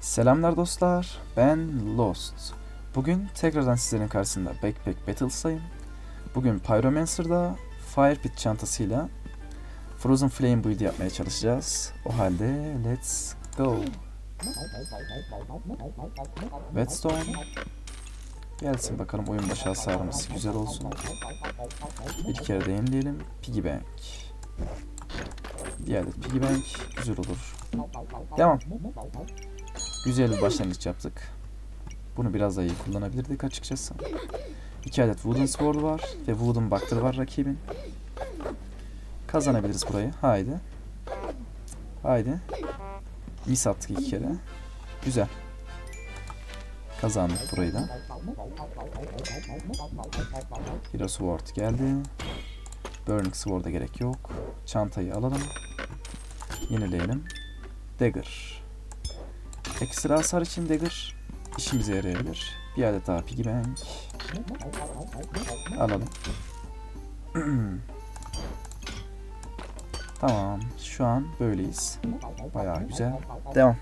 Selamlar dostlar, ben Lost. Bugün tekrardan sizlerin karşısında Backpack Battles'tayım. Bugün Pyromancer'da Fire Pit çantasıyla Frozen Flame build yapmaya çalışacağız. O halde let's go. Whetstone gelsin bakalım oyun başı hasarımız güzel olsun. Bir kere de yenileyelim. Piggy Bank. Bir adet Piggy Bank güzel olur. Devam. Güzel bir başlangıç yaptık. Bunu biraz daha iyi kullanabilirdik açıkçası. İki adet Wooden Sword var ve Wooden Buckler var rakibin. Kazanabiliriz burayı. Haydi. Haydi. Miss attık iki kere. Güzel. Kazandık burayı da. Hero Sword geldi. Burning Sword'a gerek yok. Çantayı alalım. Yenileyelim. Dagger. Ekstra hasar için Dagger işimize yarayabilir. Bir adet daha Piggy Bank. Alalım. tamam. Şu an böyleyiz. Bayağı güzel. Devam.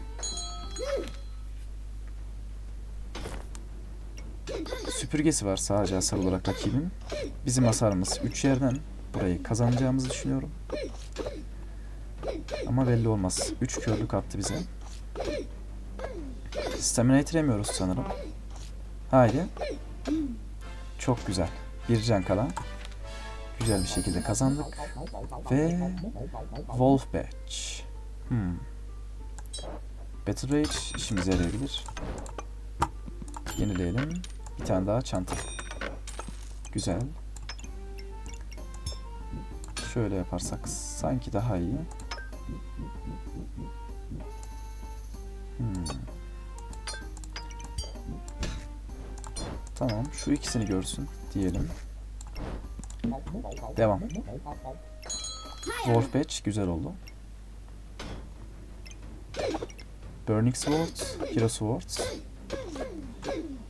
Süpürgesi var sadece hasar olarak rakibin. Bizim hasarımız 3 yerden burayı kazanacağımızı düşünüyorum. Ama belli olmaz. 3 körlük attı bize. Stamina yitiremiyoruz sanırım. Haydi. Çok güzel. Bir can kala. Güzel bir şekilde kazandık. Ve Wolf Badge. Hmm. Battle Rage işimize yarayabilir. Yenileyelim. Bir tane daha çanta. Güzel. Şöyle yaparsak sanki daha iyi. Tamam. Şu ikisini görsün diyelim. Devam. Wolf Badge güzel oldu. Burning Sword, Hero Sword.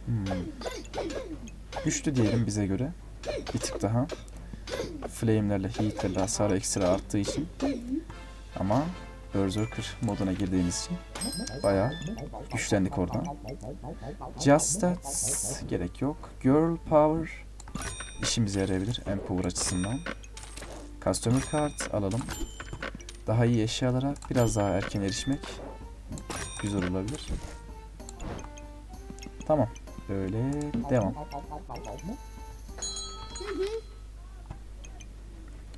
Hmm. Güçlü diyelim bize göre. Bir tık daha. Flame'lerle, heat'lerle hasar ekstra arttığı için. Ama Berserker moduna girdiğimiz için bayağı güçlendik oradan. Just Stats gerek yok. Girl Power işimize yarayabilir Empower açısından. Customer Card alalım. Daha iyi eşyalara biraz daha erken erişmek güzel olabilir. Tamam. Böyle devam.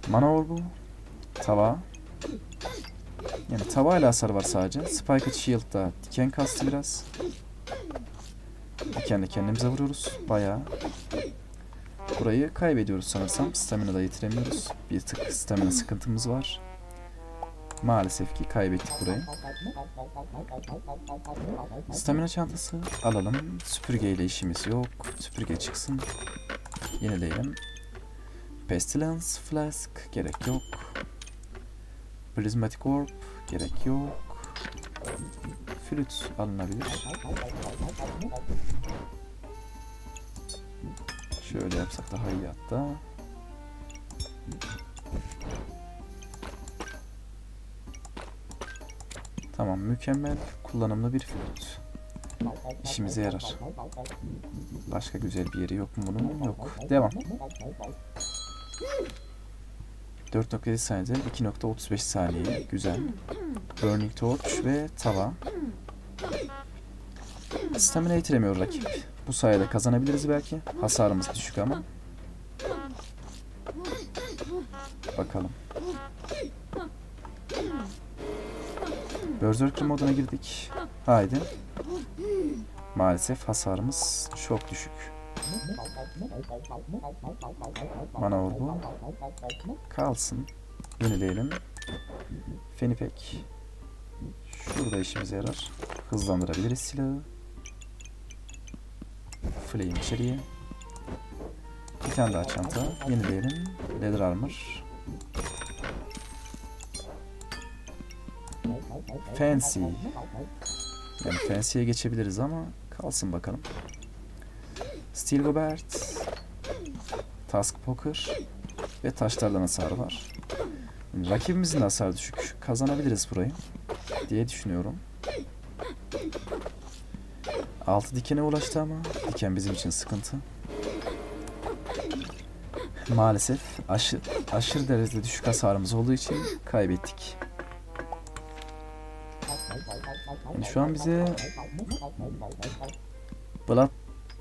Mana orbu. Tava. Yani tavayla hasar var sadece. Spiked Shield'da diken kastı biraz. Dikenle kendimize vuruyoruz. Bayağı. Burayı kaybediyoruz sanırsam. Stamina da yitiremiyoruz. Bir tık stamina sıkıntımız var. Maalesef ki kaybettik burayı. Stamina çantası alalım. Süpürge ile işimiz yok. Süpürge çıksın. Yenileyelim. Pestilence Flask gerek yok. Prismatic Orb gerek yok. Flüt alınabilir. Şöyle yapsak daha iyi hatta. Tamam mükemmel kullanımlı bir flüt. İşimize yarar. Başka güzel bir yeri yok mu bunun? Yok. Devam. 4.7 saniyeden 2.35 saniye. Güzel. Burning Torch ve tava. Stamina yitiremiyor rakip. Bu sayede kazanabiliriz belki. Hasarımız düşük ama. Bakalım. Berserker moduna girdik. Haydi. Maalesef hasarımız çok düşük. Mana orbu. Kalsın. Yenileyelim. Fenipek. Şurada işimize yarar. Hızlandırabiliriz silahı. Flame içeriye. Bir tane daha çanta. Yenileyelim. Leather armor. Fancy. Yani Fancy'ye geçebiliriz ama kalsın bakalım. Steel Gobert. Task Poker. Ve taşlardan hasarı var. Rakibimizin de hasarı düşük. Kazanabiliriz burayı. Diye düşünüyorum. Altı dikene ulaştı ama diken bizim için sıkıntı. Maalesef aşırı, aşırı derecede düşük hasarımız olduğu için kaybettik. Yani şu an bize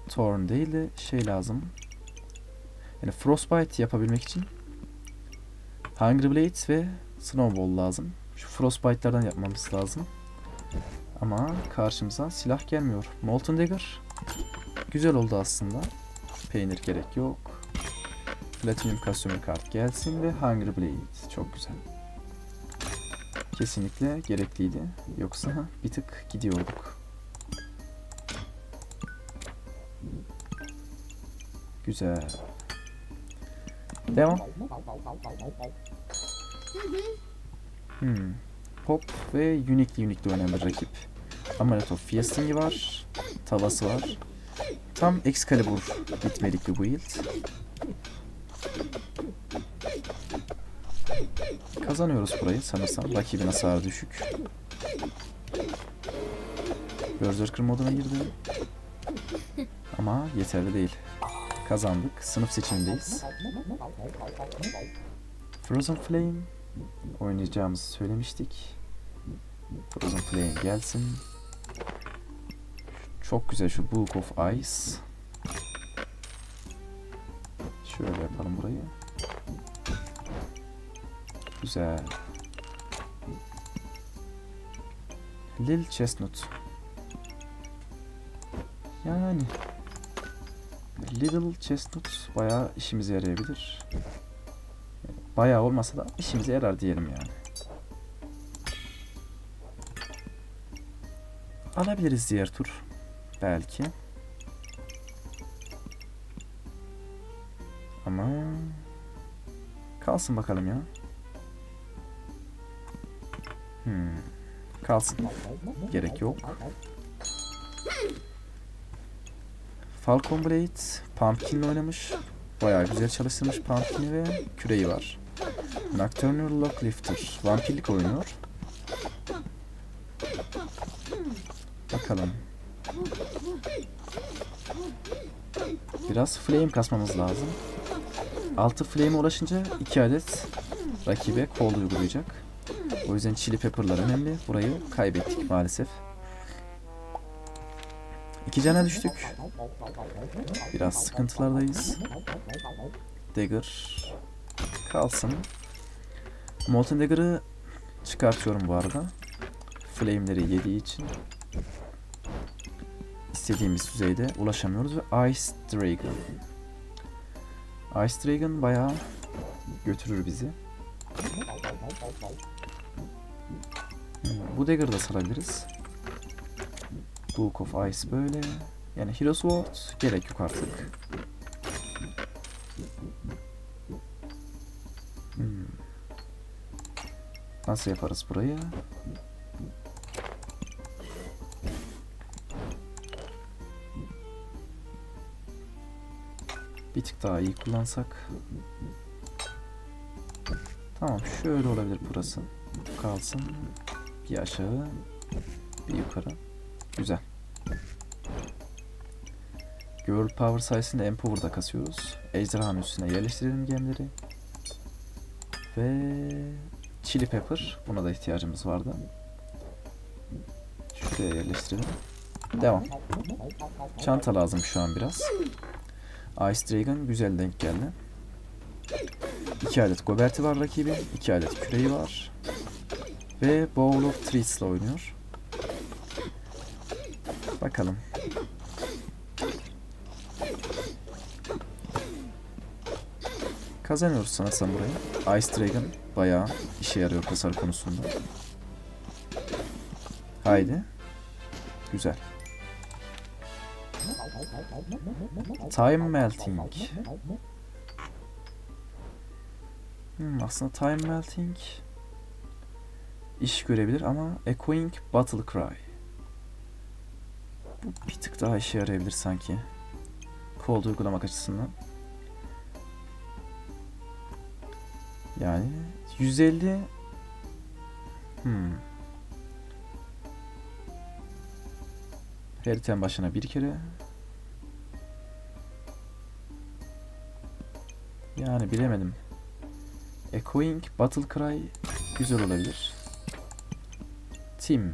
Bloodthorn değil de şey lazım. Yani Frostbite yapabilmek için Hungry Blades ve Snowball lazım. Şu Frostbite'lardan yapmamız lazım. Ama karşımıza silah gelmiyor. Molten Dagger güzel oldu aslında. Peynir gerek yok. Platinum Custom kart gelsin ve Hungry Blade. Çok güzel. Kesinlikle gerekliydi. Yoksa bir tık gidiyorduk. Güzel. Devam. Hmm. Pop ve Uniquely Uniquely oynayan bir rakip. Amulet of Fiesting'i var. Tavası var. Tam Excalibur bitmelik bir build. Kazanıyoruz burayı sanırsam. Rakibin hasarı düşük. Berserker moduna girdi. Ama yeterli değil. Kazandık. Sınıf seçimindeyiz. Frozen Flame oynayacağımızı söylemiştik. Frozen Flame gelsin. Çok güzel şu Book of Ice. Şöyle yapalım burayı. Güzel. Lil Chestnut. Yani Little Chestnut bayağı işimize yarayabilir. Bayağı olmasa da işimize yarar diyelim yani. Alabiliriz diğer tur. Belki. Ama kalsın bakalım ya. Hmm. Kalsın. Gerek yok. Falcon Blade Pumpkin'le oynamış. Bayağı güzel çalıştırmış Pumpkin'i ve küreği var. Nocturnal Locklifter vampirlik oynuyor. Bakalım. Biraz flame kasmamız lazım. 6 flame'e ulaşınca 2 adet rakibe kol uygulayacak. O yüzden chili pepper'lar önemli. Burayı kaybettik maalesef. İki cana düştük. Biraz sıkıntılardayız. Dagger kalsın. Molten Dagger'ı çıkartıyorum bu arada. Flame'leri yediği için istediğimiz düzeyde ulaşamıyoruz ve Ice Dragon. Ice Dragon bayağı götürür bizi. Bu Dagger'ı da salabiliriz. Book of Ice böyle. Yani Hero Sword gerek yok artık. Hmm. Nasıl yaparız burayı? Bir tık daha iyi kullansak. Tamam şöyle olabilir burası. Kalsın. Bir aşağı. Bir yukarı. Güzel. Girl Power sayesinde Empower'da kasıyoruz. Ejderhanın üstüne yerleştirelim gemleri. Ve Chili Pepper. Buna da ihtiyacımız vardı. Şuraya yerleştirelim. Devam. Çanta lazım şu an biraz. Ice Dragon güzel denk geldi. 2 adet Gobert'i var rakibin. 2 adet küreği var. Ve Bowl of Treats ile oynuyor. Bakalım. Kazanıyoruz sanırsam burayı. Ice Dragon bayağı işe yarıyor hasar konusunda. Haydi. Güzel. Time Melting. Hmm, aslında Time Melting iş görebilir ama Echoing Battle Cry. Bu bir tık daha işe yarayabilir sanki. Cold uygulamak açısından. Yani 150 hmm. İtem başına bir kere. Yani bilemedim. Echoing Battle Cry güzel olabilir. Team.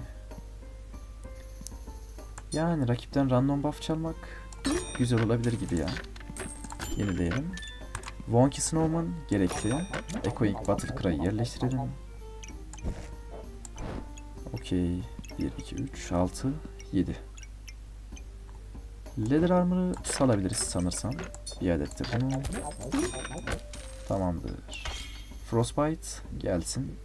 Yani rakipten random buff çalmak güzel olabilir gibi ya. Yenileyelim. Wonky Snowman gerekli. Echoing Battle Cry'ı yerleştirelim. Okey. 1, 2, 3, 6, 7. Leather Armor'ı salabiliriz sanırsam. Bir adet de bunu. Tamamdır. Frostbite gelsin.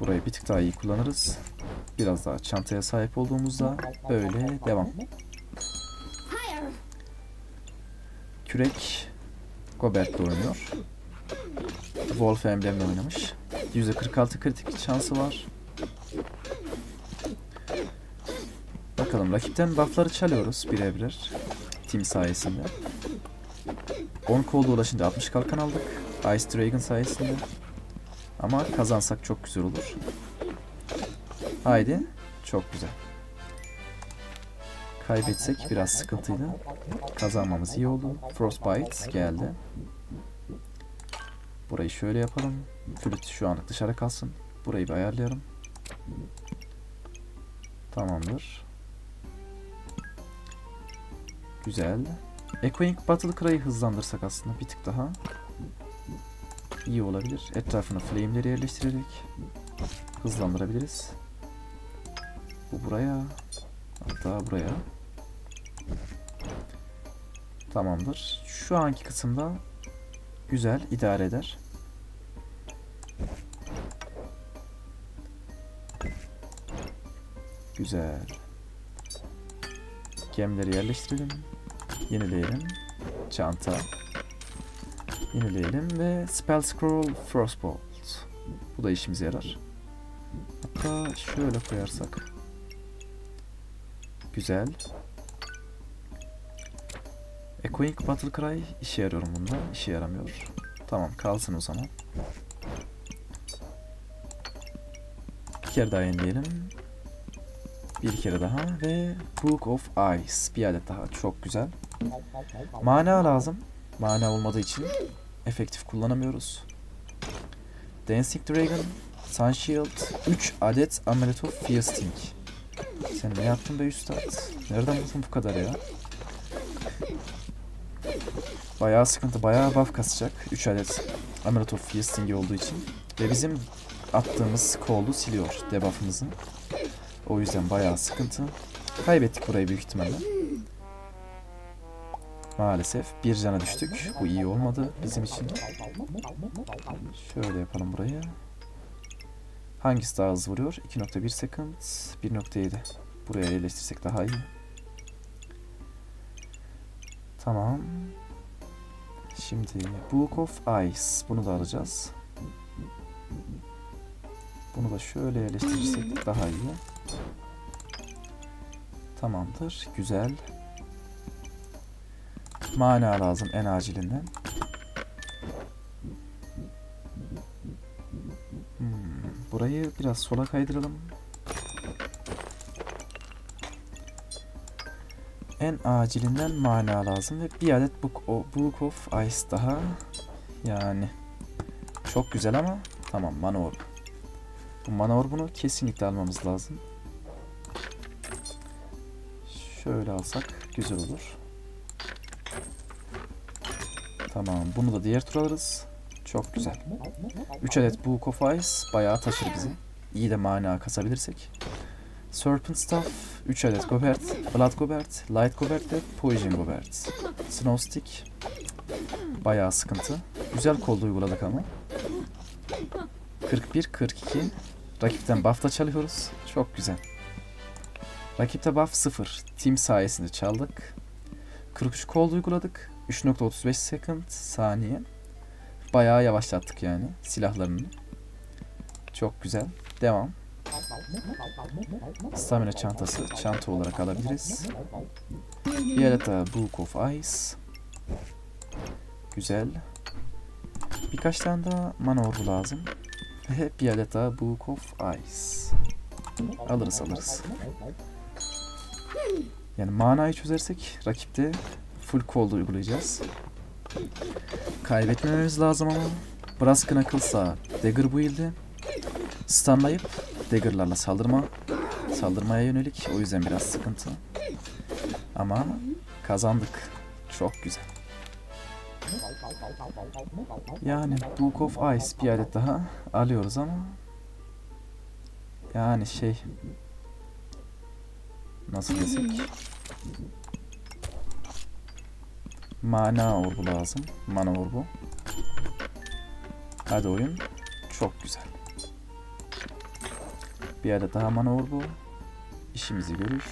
Burayı bir tık daha iyi kullanırız. Biraz daha çantaya sahip olduğumuzda böyle devam. Kürek Gobert'le oynuyor. Wolf Emblem'le oynamış. %46 kritik şansı var. Bakalım rakipten buffları çalıyoruz birer birer. Team sayesinde. 10 kolda ulaşınca 60 kalkan aldık. Ice Dragon sayesinde. Ama kazansak çok güzel olur. Haydi. Çok güzel. Kaybetsek biraz sıkıntıydı. Kazanmamız iyi oldu. Frostbite geldi. Burayı şöyle yapalım. Flüt şu anlık dışarı kalsın. Burayı bir ayarlayalım. Tamamdır. Güzel. Echoing Battle Cry'ı hızlandırsak aslında bir tık daha iyi olabilir. Etrafına flame'leri yerleştirerek hızlandırabiliriz. Bu buraya. Hatta buraya. Tamamdır. Şu anki kısımda güzel idare eder. Güzel. Gemileri yerleştirelim. Yenileyelim. Çanta. Yenileyelim ve Spell Scroll Frostbolt. Bu da işimize yarar. Hatta şöyle koyarsak. Güzel. Echoing Battle Cry işe yarıyorum bunda. İşe yaramıyor. Tamam kalsın o zaman. Bir kere daha yenileyelim. Bir kere daha ve Book of Ice. Bir adet daha. Çok güzel. Mana lazım. Mana olmadığı için efektif kullanamıyoruz. Dancing Dragon, Sun Shield, 3 adet Amulet of Feasting. Sen ne yaptın be üstad? Nereden buldun bu kadar ya? Bayağı sıkıntı, bayağı buff kasacak. 3 adet Amulet of Feasting olduğu için. Ve bizim attığımız koldu siliyor debuff'ımızın. O yüzden bayağı sıkıntı. Kaybettik burayı büyük ihtimalle. Maalesef bir cana düştük. Bu iyi olmadı bizim için. Şöyle yapalım burayı. Hangisi daha hızlı vuruyor? 2.1 second, 1.7. Buraya yerleştirsek daha iyi. Tamam. Şimdi Book of Ice. Bunu da alacağız. Bunu da şöyle yerleştirirsek daha iyi. Tamamdır. Güzel. Mana lazım en acilinden. Hmm, burayı biraz sola kaydıralım. En acilinden mana lazım ve bir adet Book of, Book of Ice daha. Yani çok güzel ama tamam mana orb. Bu mana orbunu kesinlikle almamız lazım. Şöyle alsak güzel olur. Tamam bunu da diğer tur alırız. Çok güzel. 3 adet Book of Ice bayağı taşır bizi. İyi de mana kasabilirsek. Serpent Staff, 3 adet Gobert, Blood Gobert, Light Gobert ve Poison Gobert. Snow Stick bayağı sıkıntı. Güzel kolda uyguladık ama. 41-42. Rakipten buff da çalıyoruz. Çok güzel. Rakipte buff 0. Team sayesinde çaldık. 43 kol uyguladık. 3.35 second saniye. Bayağı yavaşlattık yani silahlarını. Çok güzel. Devam. Stamina çantası çanta olarak alabiliriz. Daha Book of Ice. Güzel. Birkaç tane daha mana orbu lazım. Ve daha Book of Ice. Alırız alırız. Yani manayı çözersek rakipte full cold uygulayacağız. Kaybetmememiz lazım ama Brass Knuckles'a Dagger build'i stunlayıp Dagger'larla saldırma saldırmaya yönelik. O yüzden biraz sıkıntı. Ama kazandık. Çok güzel. Yani Book of Ice bir adet daha alıyoruz ama yani şey nasıl desek mana orbu lazım. Mana orbu. Hadi oyun. Çok güzel. Bir adet daha mana orbu. İşimizi görür.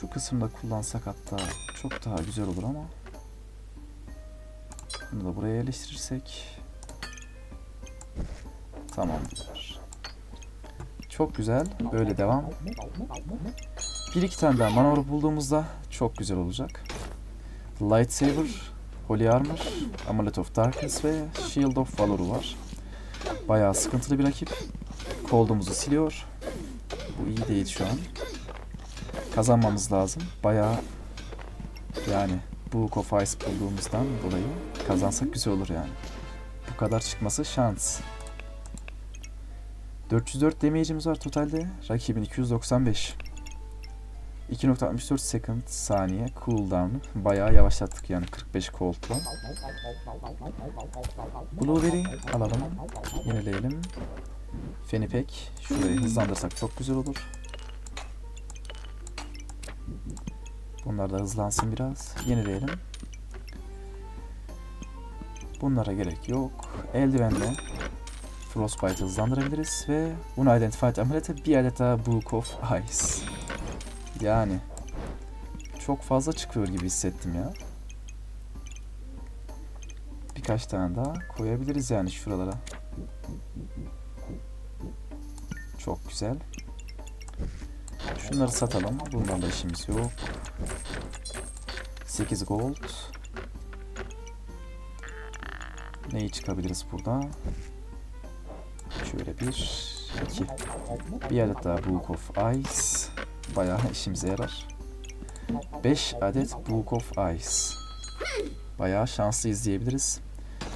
Şu kısımda kullansak hatta çok daha güzel olur ama bunu da buraya yerleştirirsek tamamdır. Çok güzel. Böyle devam. Bir iki tane daha mana orb bulduğumuzda çok güzel olacak. Lightsaber, Holy Armor, Amulet of Darkness ve Shield of Valor'u var. Bayağı sıkıntılı bir rakip. Cold'umuzu siliyor. Bu iyi değil şu an. Kazanmamız lazım. Bayağı yani Book of Ice bulduğumuzdan dolayı kazansak güzel olur yani. Bu kadar çıkması şans. 404 damage'imiz var totalde. Rakibin 295. 2.64 second saniye cooldown'u bayağı yavaşlattık yani 45 cold'la. Blueberry alalım. Yenileyelim. Fenipek. Şurayı hızlandırsak çok güzel olur. Bunlar da hızlansın biraz. Yenileyelim. Bunlara gerek yok. Eldivenle Frostbite hızlandırabiliriz ve Unidentified Amulet'e bir adet daha Book of Ice. Yani çok fazla çıkıyor gibi hissettim ya. Birkaç tane daha koyabiliriz yani şuralara. Çok güzel. Şunları satalım. Bunlarla işimiz yok. 8 gold. Neyi çıkabiliriz burada? Şöyle bir, iki. Bir adet daha Book of Ice. Bayağı işimize yarar. 5 adet Book of Ice. Bayağı şanslı izleyebiliriz.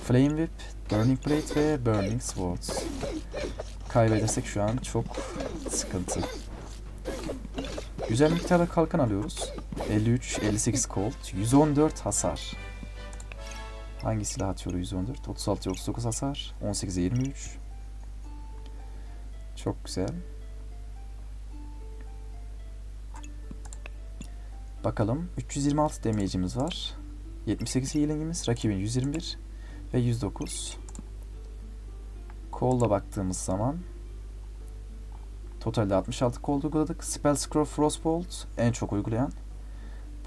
Flame Whip, Burning Blade ve Burning Swords. Kaybedersek şu an çok sıkıntı. Güzel miktarda kalkan alıyoruz. 53, 58 colt, 114 hasar. Hangi silah atıyor 114? 36, 39 hasar, 18'e 23. Çok güzel. Bakalım 326 damage'imiz var. 78 healing'imiz, rakibin 121 ve 109. Cold'a baktığımız zaman totalde 66 cold uyguladık. Spell Scroll Frostbolt en çok uygulayan.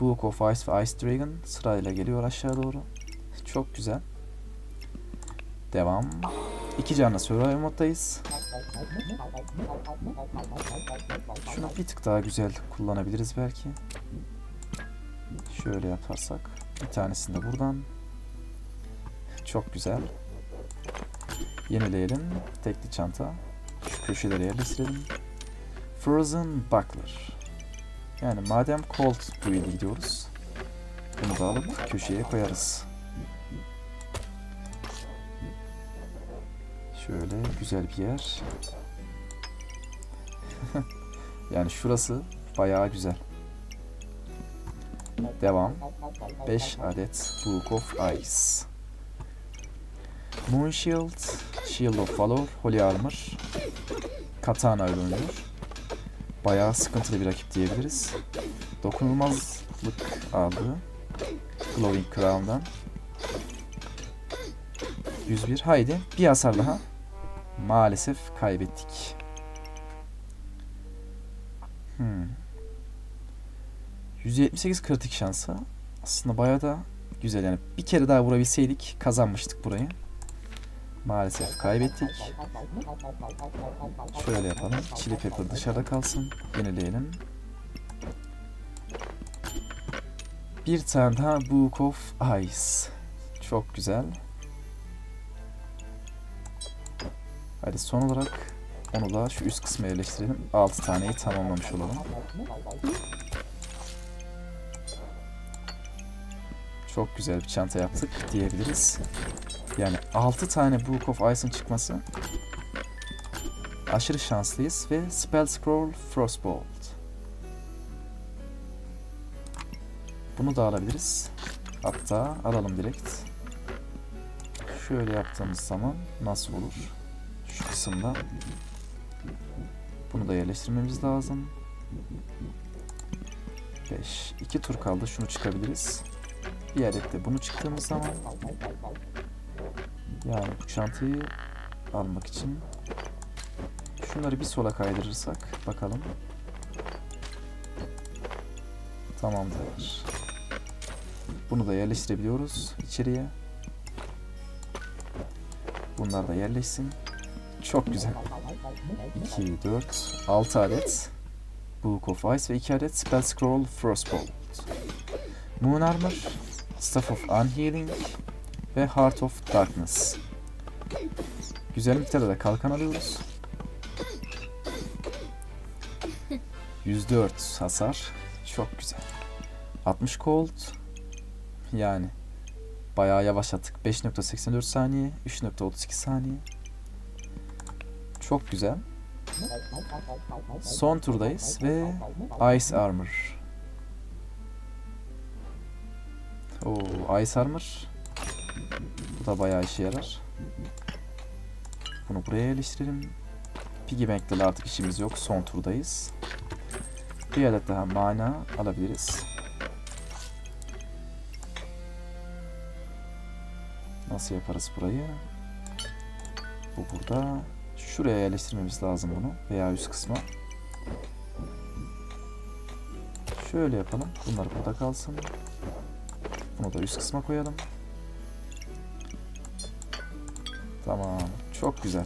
Book of Ice ve Ice Dragon sırayla geliyor aşağı doğru. Çok güzel. Devam. İki canlı survival moddayız. Şunu bir tık daha güzel kullanabiliriz belki. Şöyle yaparsak. Bir tanesini de buradan. Çok güzel. Yenileyelim. Tekli çanta. Şu köşelere yerleştirelim. Frozen Buckler. Yani madem Cold build'e gidiyoruz. Bunu da alıp köşeye koyarız. Şöyle güzel bir yer. yani şurası bayağı güzel. Devam. 5 adet Book of Ice. Moon Shield, of Valor, Holy Armor, Katana ile oynuyor. Bayağı sıkıntılı bir rakip diyebiliriz. Dokunulmazlık aldı. Glowing Crown'dan. 101. Haydi bir hasar daha. Maalesef kaybettik. Hmm. 178 kritik şansı. Aslında bayağı da güzel yani. Bir kere daha vurabilseydik kazanmıştık burayı. Maalesef kaybettik. Şöyle yapalım. Chili Pepper dışarıda kalsın. Yenileyelim. Bir tane daha Book of Ice. Çok güzel. Hadi son olarak onu da şu üst kısma yerleştirelim. 6 taneyi tamamlamış olalım. Çok güzel bir çanta yaptık diyebiliriz. Yani 6 tane Book of Ice'ın çıkması aşırı şanslıyız ve Spell Scroll Frostbolt. Bunu da alabiliriz. Hatta alalım direkt. Şöyle yaptığımız zaman nasıl olur? Şu kısımda. Bunu da yerleştirmemiz lazım. 5. 2 tur kaldı. Şunu çıkabiliriz. Bir adet de bunu çıktığımız zaman yani bu çantayı almak için şunları bir sola kaydırırsak bakalım. Tamamdır. Bunu da yerleştirebiliyoruz içeriye. Bunlar da yerleşsin. Çok güzel. 2, 4, 6 adet Book of Ice ve 2 adet Spell Scroll Frostbolt. Moon Armor, Staff of Unhealing ve Heart of Darkness. Güzel miktarda da kalkan alıyoruz. 104 hasar. Çok güzel. 60 cold. Yani bayağı yavaşlattık. 5.84 saniye, 3.32 saniye. Çok güzel. Son turdayız ve Ice Armor. Oo, Ice Armor. Bu da bayağı işe yarar. Bunu buraya yerleştirelim. Piggy Bank'le artık işimiz yok. Son turdayız. Bir adet daha mana alabiliriz. Nasıl yaparız burayı? Bu burada. Şuraya yerleştirmemiz lazım bunu. Veya üst kısma. Şöyle yapalım. Bunlar burada kalsın. Bunu da üst kısma koyalım. Tamam. Çok güzel.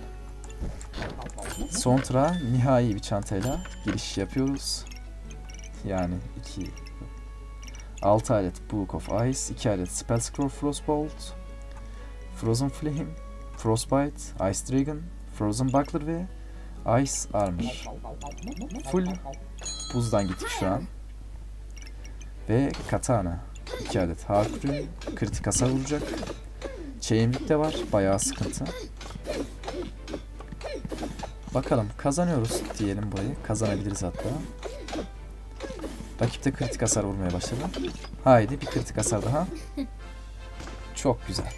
Son tura nihai bir çantayla giriş yapıyoruz. Yani 2 6 adet Book of Ice, 2 adet Spell Scroll Frostbolt, Frozen Flame, Frostbite, Ice Dragon, Frozen Buckler ve Ice Armor. Full buzdan gittik şu an. Ve Katana. 2 adet Harpoon, kritik hasar vuracak. Chainlik de var, bayağı sıkıntı. Bakalım kazanıyoruz diyelim burayı. Kazanabiliriz hatta. Rakip de kritik hasar vurmaya başladı. Haydi bir kritik hasar daha. Çok güzel.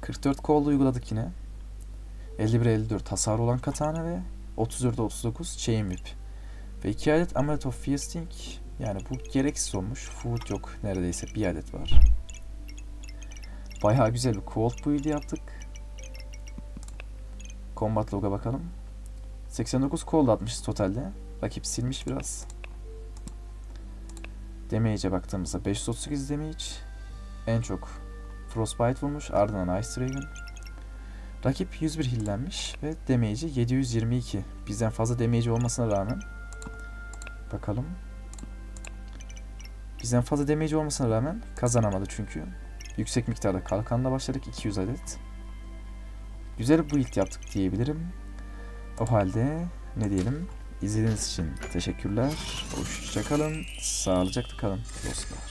44 kol uyguladık yine. 51-54 hasar olan katana ve 34'e 39 chain whip. Ve 2 adet amulet of feasting. Yani bu gereksiz olmuş. Food yok. Neredeyse bir adet var. Bayağı güzel bir cold build yaptık. Combat log'a bakalım. 89 cold atmışız totalde. Rakip silmiş biraz. Damage'e baktığımızda 538 damage. En çok Frostbite vurmuş. Ardından Ice Dragon. Rakip 101 hillenmiş ve damage'i 722. Bizden fazla damage olmasına rağmen bakalım. Bizden fazla damage olmasına rağmen kazanamadı çünkü. Yüksek miktarda kalkanla başladık 200 adet. Güzel build yaptık diyebilirim. O halde ne diyelim? İzlediğiniz için teşekkürler. Hoşçakalın. Sağlıcakla kalın dostlar.